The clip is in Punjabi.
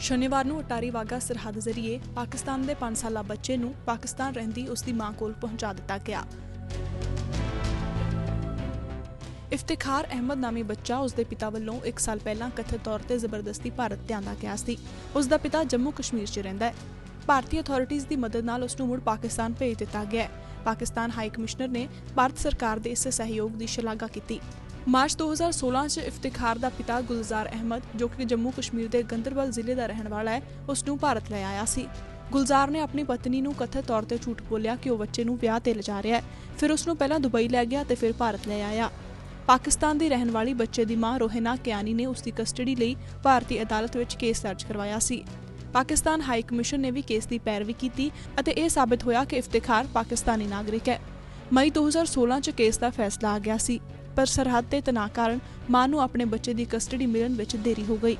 ਸ਼ਨੀਵਾਰ ਨੂੰ ਅਟਾਰੀ ਵਾਗਾ ਸਰਹੱਦ ਜ਼ਰੀਏ ਪਾਕਿਸਤਾਨ ਦੇ 5 ਸਾਲਾ ਬੱਚੇ ਨੂੰ ਪਾਕਿਸਤਾਨ ਰਹਿੰਦੀ ਉਸ ਦੀ ਮਾਂ ਕੋਲ ਪਹੁੰਚਾ ਦਿੱਤਾ ਗਿਆ। ਇਫਤਿਖਾਰ ਅਹਿਮਦ ਨਾਮੀ ਬੱਚਾ ਉਸ ਦੇ ਪਿਤਾ ਵੱਲੋਂ 1 ਸਾਲ ਪਹਿਲਾਂ ਕਥਿਤ ਤੌਰ ਤੇ ਜ਼ਬਰਦਸਤੀ ਭਾਰਤ ਲਿਆਂਦਾ ਗਿਆ ਸੀ। ਉਸ ਦਾ ਪਿਤਾ ਜੰਮੂ ਕਸ਼ਮੀਰ 'ਚ ਰਹਿੰਦਾ ਹੈ। ਭਾਰਤੀ ਅਥਾਰਟੀਆਂ ਦੀ ਮਦਦ ਨਾਲ ਉਸ ਨੂੰ ਮੁੜ ਪਾਕਿਸਤਾਨ ਭੇਜ ਦਿੱਤਾ ਗਿਆ ਪਾਕਿਸਤਾਨ ਹਾਈ ਕਮਿਸ਼ਨਰ ਨੇ ਭਾਰਤ ਸਰਕਾਰ ਦੇ ਇਸ ਸਹਿਯੋਗ ਦੀ ਸ਼ਲਾਘਾ ਕੀਤੀ। ਮਾਰਚ 2016 ਚ ਇਫਤਿਖਾਰ ਦਾ ਪਿਤਾ ਗੁਲਜ਼ਾਰ ਅਹਿਮਦ, ਜੋ ਕਿ ਜੰਮੂ ਕਸ਼ਮੀਰ ਦੇ ਗੰਦਰਬਲ ਜ਼ਿਲ੍ਹੇ ਦਾ ਰਹਿਣ ਵਾਲਾ ਹੈ, ਉਸ ਨੂੰ ਭਾਰਤ ਲੈ ਆਇਆ ਸੀ। ਗੁਲਜ਼ਾਰ ਨੇ ਆਪਣੀ ਪਤਨੀ ਨੂੰ ਕਥਿਤ ਤੌਰ ਤੇ ਝੂਠ ਬੋਲਿਆ ਕਿ ਉਹ ਬੱਚੇ ਨੂੰ ਵਿਆਹ ਤੇ ਲਿਜਾ ਰਿਹਾ ਹੈ। ਫਿਰ ਉਸ ਨੂੰ ਪਹਿਲਾਂ ਦੁਬਈ ਲੈ ਗਿਆ ਤੇ ਫਿਰ ਭਾਰਤ ਲੈ ਆਇਆ। ਪਾਕਿਸਤਾਨ ਦੀ ਰਹਿਣ ਵਾਲੀ ਬੱਚੇ ਦੀ ਮਾਂ ਰੋਹਿਨਾ ਕਿਆਨੀ ਨੇ ਉਸ ਦੀ ਕਸਟਡੀ ਲਈ ਭਾਰਤੀ ਅਦਾਲਤ ਵਿੱਚ ਕੇਸ ਦਰਜ ਕਰਵਾਇਆ ਸੀ। ਪਾਕਿਸਤਾਨ ਹਾਈ ਕਮਿਸ਼ਨ ਨੇ ਵੀ ਕੇਸ ਦੀ ਪੈਰਵੀ ਕੀਤੀ ਅਤੇ ਇਹ ਸਾਬਤ ਹੋਇਆ ਕਿ ਇਫਤਿਖਾਰ ਪਾਕਿਸਤਾਨੀ ਨਾਗਰਿਕ ਹੈ। ਮਈ 2016 ਚ ਕੇਸ ਦਾ ਫੈਸਲਾ ਆ ਗਿਆ ਸੀ। ਪਰ ਸਰਹੱਦ ਤੇ ਤਣਾਅ ਕਾਰਨ ਮਾਂ ਨੂੰ ਆਪਣੇ ਬੱਚੇ ਦੀ ਕਸਟਡੀ ਮਿਲਣ ਵਿੱਚ ਦੇਰੀ ਹੋ ਗਈ।